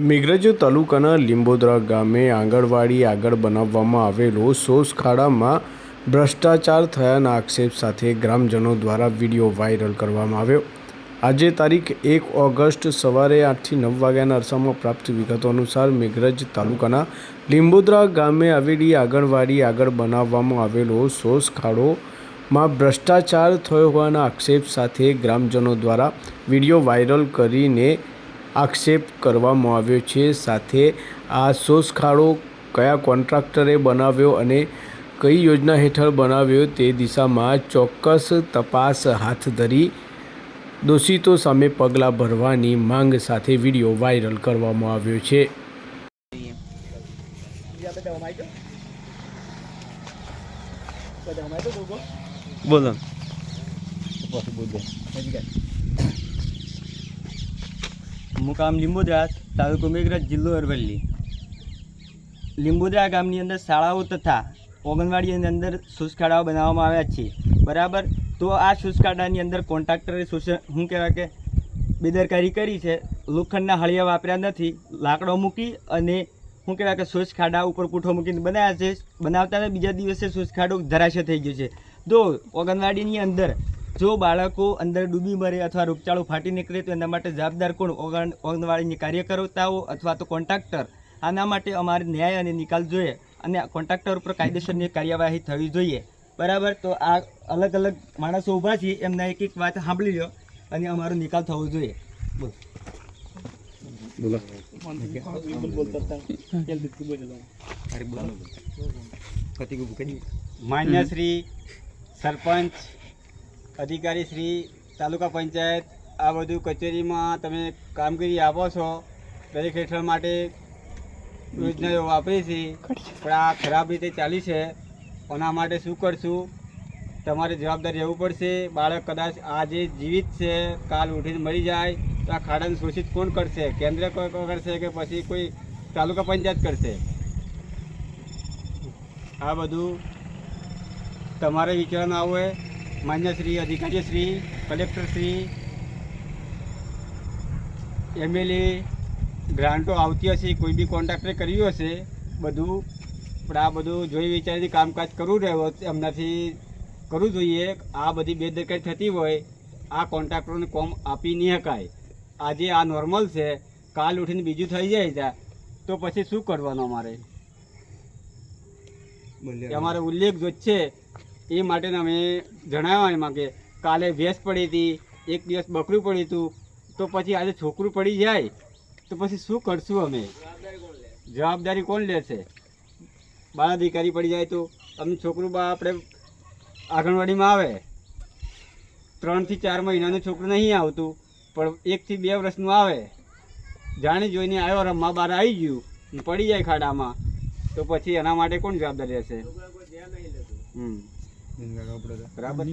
મેઘરજ તાલુકાના લીંબોદરા ગામે આંગણવાડી આગળ બનાવવામાં આવેલો સોસખાડામાં ભ્રષ્ટાચાર થયાના આક્ષેપ સાથે ગ્રામજનો દ્વારા વીડિયો વાયરલ કરવામાં આવ્યો. આજે તારીખ એક ઓગસ્ટ સવારે આઠથી નવ વાગ્યાના અરસામાં પ્રાપ્ત વિગતો અનુસાર મેઘરજ તાલુકાના લીંબોદરા ગામે આવેલી આંગણવાડી આગળ બનાવવામાં આવેલો સોસખાડો માં ભ્રષ્ટાચાર થયો હોવાના આક્ષેપ સાથે ગ્રામજનો દ્વારા વીડિયો વાયરલ કરીને આક્ષેપ કરવામાં આવ્યો છે. સાથે આ શોષખાળો કયા કોન્ટ્રાક્ટરે બનાવ્યો અને કઈ યોજના હેઠળ બનાવ્યો તે દિશામાં ચોક્કસ તપાસ હાથ ધરી દોષિતો સામે પગલાં ભરવાની માંગ સાથે વીડિયો વાયરલ કરવામાં આવ્યો છે. બોલો. મુકામ લીંબોદરા તાલુકો મેઘરજ જિલ્લો અરવલ્લી. લીંબોદરા ગામની અંદર શાળાઓ તથા ઓંગણવાડીની અંદર શુષ્કાળાઓ બનાવવામાં આવ્યા છે. બરાબર? તો આ શુષ્કાળાની અંદર કોન્ટ્રાક્ટરે શોષણ શું કહેવાય કે બેદરકારી કરી છે. લોખંડના હળિયા વાપર્યા નથી. લાકડો મૂકી અને શું કહેવાય કે ખાડા ઉપર પૂઠો મૂકીને બનાવ્યા છે. બનાવતા બીજા દિવસે શોષ ખાડો થઈ ગયો છે. તો ઓંગણવાડીની અંદર જો બાળકો અંદર ડૂબી મરે અથવા રોગચાળો ફાટી નીકળે તો એના માટે જવાબદાર કોણ? ઓગણ કાર્યકર્તાઓ અથવા તો કોન્ટ્રાક્ટર. આના માટે અમારે ન્યાય અને નિકાલ જોઈએ અને કોન્ટ્રાક્ટર ઉપર કાયદેસરની કાર્યવાહી થવી જોઈએ. બરાબર? તો આ અલગ અલગ માણસો ઊભા છે એમના એક એક વાત સાંભળી લો અને અમારો નિકાલ થવો જોઈએ. બોલો. માન્ય શ્રી સરપંચ અધિકારી શ્રી, તાલુકા પંચાયત, આ બધું કચેરીમાં તમે કામગીરી આપો છો, દરેક હેઠળ માટે યોજનાઓ વાપરી છે. પણ આ ખરાબ રીતે ચાલી છે. એના માટે શું કરશું? તમારે જવાબદાર રહેવું પડશે. બાળક કદાચ આજે જીવિત છે, કાલ ઉઠીને મરી જાય, તો આ ખાડાને શોષિત કોણ કરશે? કેન્દ્ર કરશે કે પછી કોઈ તાલુકા પંચાયત કરશે? આ બધું તમારે વિચારવાનું આવે. માન્ય શ્રી અધિકારી શ્રી કલેક્ટર શ્રી એમએલએ ગ્રાન્ટો આવતી હશે કોઈ બી કોન્ટ્રાક્ટરે કર્યું હશે બધું પણ આ બધું જોઈ વિચારીને કામકાજ કરવું રહ્યો એમનાથી કરવું જોઈએ. આ બધી બેદરકારી થતી હોય આ કોન્ટ્રાક્ટરોને કોમ આપી નહીં શકાય. આજે આ નોર્મલ છે કાલ ઉઠીને બીજું થઈ જાય છે તો પછી શું કરવાનું અમારે? અમારે ઉલ્લેખ જો છે એ માટે અમે જણાવવા એમાં કે કાલે ભેંસ પડી હતી, એક દિવસ બકરું પડ્યું હતું, તો પછી આજે છોકરું પડી જાય, તો પછી શું કરશું અમે? જવાબદારી કોણ લેશે? બાળ અધિકારી પડી જાય તો અમે છોકરું બા આપણે આંગણવાડીમાં આવે. ત્રણથી ચાર મહિનાનું છોકરું નહીં આવતું, પણ એકથી બે વર્ષનું આવે. જાણી જોઈને આવ્યો રમવા બહાર આવી ગયું, પડી જાય ખાડામાં, તો પછી એના માટે કોણ જવાબદારી રહેશે? હમ. બરાબર.